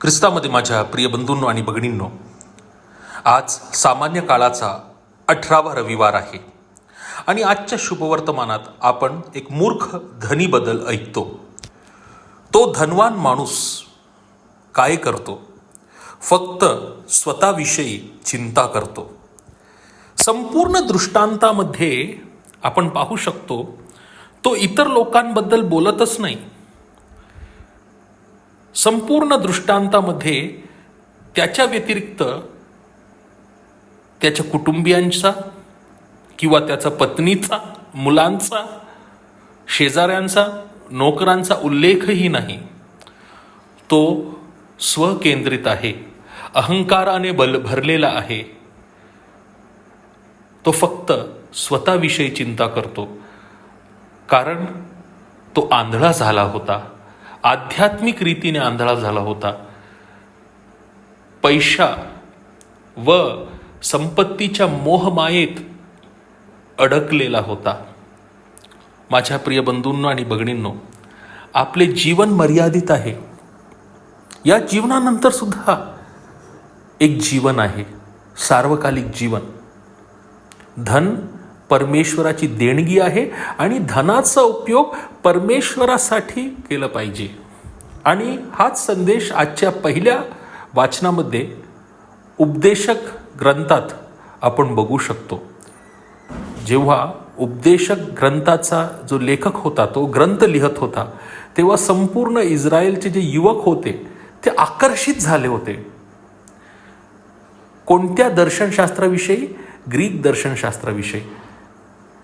ख्रिस्तामध्ये माझ्या प्रिय बंधूंनो आणि भगिनींनो आज सामान्य काळाचा अठरावा रविवार आहे. आणि आजच्या शुभवर्तमानात आपण एक मूर्ख धनीबद्दल ऐकतो. तो धनवान माणूस काय करतो? फक्त स्वतःविषयी चिंता करतो. संपूर्ण दृष्टांतामध्ये आपण पाहू शकतो तो इतर लोकांबद्दल बोलतच नाही. संपूर्ण दृष्टांतामध्ये त्याच्या व्यतिरिक्त त्याच्या कुटुंबियांचा किंवा त्याचा पत्नीचा मुलांचा शेजाऱ्यांचा नोकरांचा उल्लेखही नाही. तो स्वकेंद्रित आहे अहंकाराने बल भरलेला आहे. तो फक्त स्वतःविषयी चिंता करतो. कारण तो आंधळा झाला होता. आध्यात्मिक रीतीने आंधळा झाला होता. पैशा व संपत्तीच्या मोहमायेत अडकलेला होता. माझ्या प्रिय बंधूंनो आणि भगिनींनो आपले जीवन मर्यादित आहे. या जीवनानंतर सुद्धा एक जीवन आहे सार्वकालिक जीवन. धन परमेश्वराची देणगी आहे आणि धनाचा उपयोग परमेश्वरासाठी केलं पाहिजे. आणि हाच संदेश आजच्या पहिल्या वाचनामध्ये उपदेशक ग्रंथात आपण बघू शकतो. जेव्हा उपदेशक ग्रंथाचा जो लेखक होता तो ग्रंथ लिहत होता तेव्हा संपूर्ण इस्रायलचे जे युवक होते ते आकर्षित झाले होते. कोणत्या दर्शनशास्त्राविषयी? ग्रीक दर्शनशास्त्राविषयी.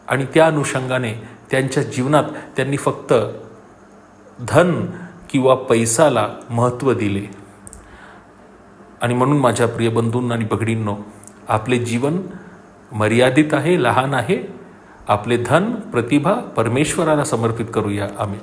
आणि त्या अनुषंगाने त्यांच्या जीवनात त्यांनी फक्त धन किंवा पैसाला महत्त्व दिले. आणि म्हणून माझ्या प्रिय बंधूंना आणि भगिनींनो आपले जीवन मर्यादित आहे लहान आहे. आपले धन प्रतिभा परमेश्वराला समर्पित करूया. आम्ही